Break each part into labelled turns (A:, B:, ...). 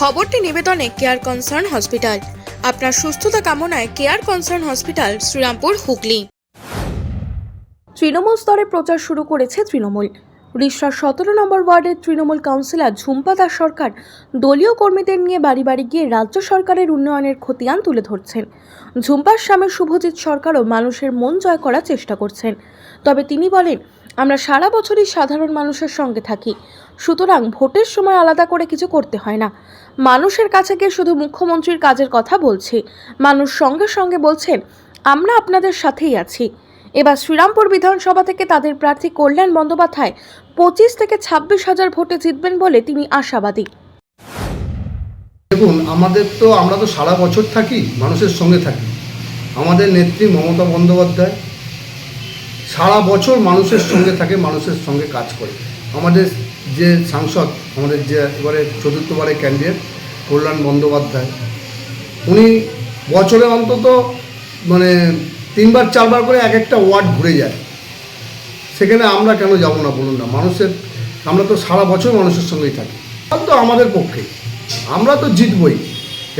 A: খবরটি নিবেদনে care concern hospital আপনার সুস্থতা কামনায় care concern hospital Serampore, Hooghly. Trinamool স্তরে প্রচার শুরু করেছে তৃণমূল। রিসরা সতেরো নম্বর ওয়ার্ডের তৃণমূল কাউন্সিলর ঝুম্পা দাস সরকার দলীয় কর্মীদের নিয়ে বাড়ি বাড়ি গিয়ে রাজ্য সরকারের উন্নয়নের খতিয়ান তুলে ধরছেন। ঝুম্পার স্বামী শুভজিৎ সরকারও মানুষের মন জয় করার চেষ্টা করছেন। তবে তিনি বলেন আমরা সারা বছরই সাধারণ মানুষের সঙ্গে থাকি। সুতরাং ভোটের সময় আলাদা করে কিছু করতে হয় না। মানুষের কাছে গিয়ে শুধু মুখ্যমন্ত্রীর কাজের কথা বলছি। মানুষ সঙ্গে সঙ্গে বলছেন আমরা আপনাদের সাথেই আছি। এবার শ্রীরামপুর বিধানসভা থেকে তাদের প্রার্থী কল্যাণ বন্দ্যোপাধ্যায় পঁচিশ থেকে ছাব্বিশ হাজার ভোটে জিতবেন বলে তিনি আশাবাদী।
B: দেখুন, আমাদের তো, আমরা তো সারা বছর থাকি, মানুষের সঙ্গে থাকি। আমাদের নেত্রী মমতা বন্দ্যোপাধ্যায় সারা বছর মানুষের সঙ্গে থাকে, মানুষের সঙ্গে কাজ করে। আমাদের যে সাংসদ, আমাদের যে এবারে চতুর্থবারের ক্যান্ডিডেট কল্যাণ বন্দ্যোপাধ্যায়, উনি বছরে অন্তত মানে তিনবার, চারবার করে এক একটা ওয়ার্ড ঘুরে যায়। সেখানে আমরা কেন যাব না বলুন না, মানুষের, আমরা তো সারা বছর মানুষের সঙ্গেই থাকি। তো আমাদের পক্ষে, আমরা তো জিতবই।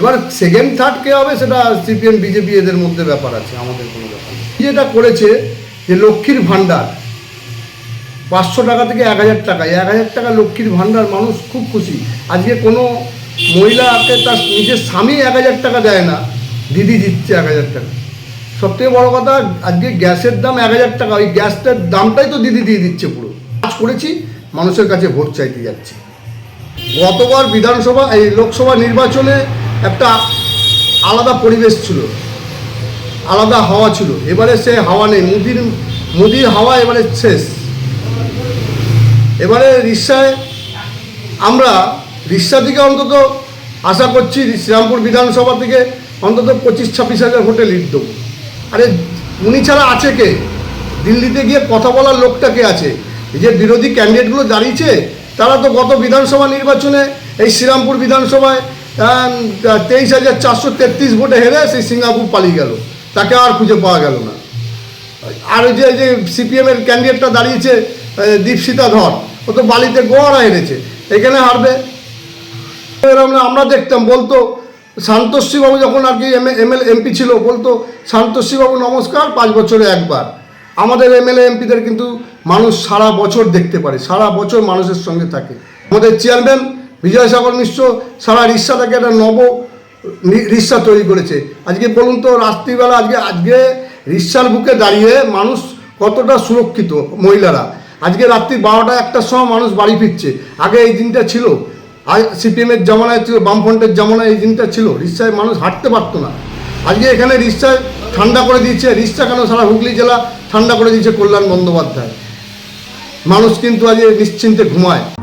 B: এবার সেকেন্ড থার্ড কে হবে সেটা সিপিএম বিজেপি এদের মধ্যে ব্যাপার আছে, আমাদের কোনো ব্যাপার যেটা করেছে যে লক্ষ্মীর ভাণ্ডার। পাঁচশো টাকা থেকে এক হাজার টাকা। এক হাজার টাকা লক্ষ্মীর ভাণ্ডার, মানুষ খুব খুশি। আজকে কোনো মহিলাকে তার নিজের স্বামী এক হাজার টাকা দেয় না, দিদি দিচ্ছে এক হাজার টাকা। সবথেকে বড় কথা, আজকে গ্যাসের দাম এক হাজার টাকা, ওই গ্যাসটার দামটাই তো দিদি দিয়ে দিচ্ছে পুরো। কাজ করেছি, মানুষের কাছে ভোট চাইতে যাচ্ছে। গতবার বিধানসভা, এই লোকসভা নির্বাচনে একটা আলাদা পরিবেশ ছিল। আলাদা হাওয়া ছিল। এবারে সে হাওয়া নেই। মুদির মুদির হাওয়া এবারে শেষ। এবারে রিক্সায় আমরা রিক্সা থেকে অন্তত আশা করছি শ্রীরামপুর বিধানসভা থেকে অন্তত পঁচিশ, ছাব্বিশ হাজার ভোটে লিড দেবো। আরে উনি ছাড়া আছে কে? দিল্লিতে গিয়ে কথা বলার লোকটা কে আছে? এই যে বিরোধী ক্যান্ডিডেটগুলো দাঁড়িয়েছে, তারা তো গত বিধানসভা নির্বাচনে এই শ্রীরামপুর বিধানসভায় তেইশ হাজার চারশো তেত্রিশ ভোটে হেরে সেই সিঙ্গাপুর পালিয়ে গেল। তাকে আর খুঁজে পাওয়া গেল না। আর যে যে সিপিএমের ক্যান্ডিডেটটা দাঁড়িয়েছে দীপশিতা ধর, ও তো বালিতে গোয়ারা হেরেছে এখানে হারবে। এরকম আমরা দেখতাম, বলতো, শান্তশ্রীবাবু যখন আর কি এম এমএল এমপি ছিল, বলতো, শান্তশ্রীবাবু, নমস্কার, পাঁচ বছরে একবার। আমাদের এমএলএ এমপিদের কিন্তু মানুষ সারা বছর দেখতে পারে, সারা বছর মানুষের সঙ্গে থাকে। আমাদের চেয়ারম্যান বিজয়সাগর মিশ্র, সারা রিক্সাটাকে একটা নব রিক্সা তৈরি করেছে। আজকে বলুন তো, রাত্রিবেলা আজকে আজকে রিক্সার বুকে দাঁড়িয়ে মানুষ কতটা সুরক্ষিত মহিলারা? আজকে রাত্রি বারোটা একটার সময় মানুষ বাড়ি ফিরছে। আগে এই দিনটা ছিল। আর সিপিএমের জামানায় ছিল, বামফ্রন্টের জামানায় এই দিনটা ছিল। রিক্সায় মানুষ হাঁটতে পারতো না। আজকে এখানে রিক্সায় ঠান্ডা করে দিয়েছে। রিক্সা কেন সারা হুগলি জেলা ঠান্ডা করে দিয়েছে কল্যাণ বন্দ্যোপাধ্যায়? মানুষ কিন্তু আজকে নিশ্চিন্তে ঘুমায়।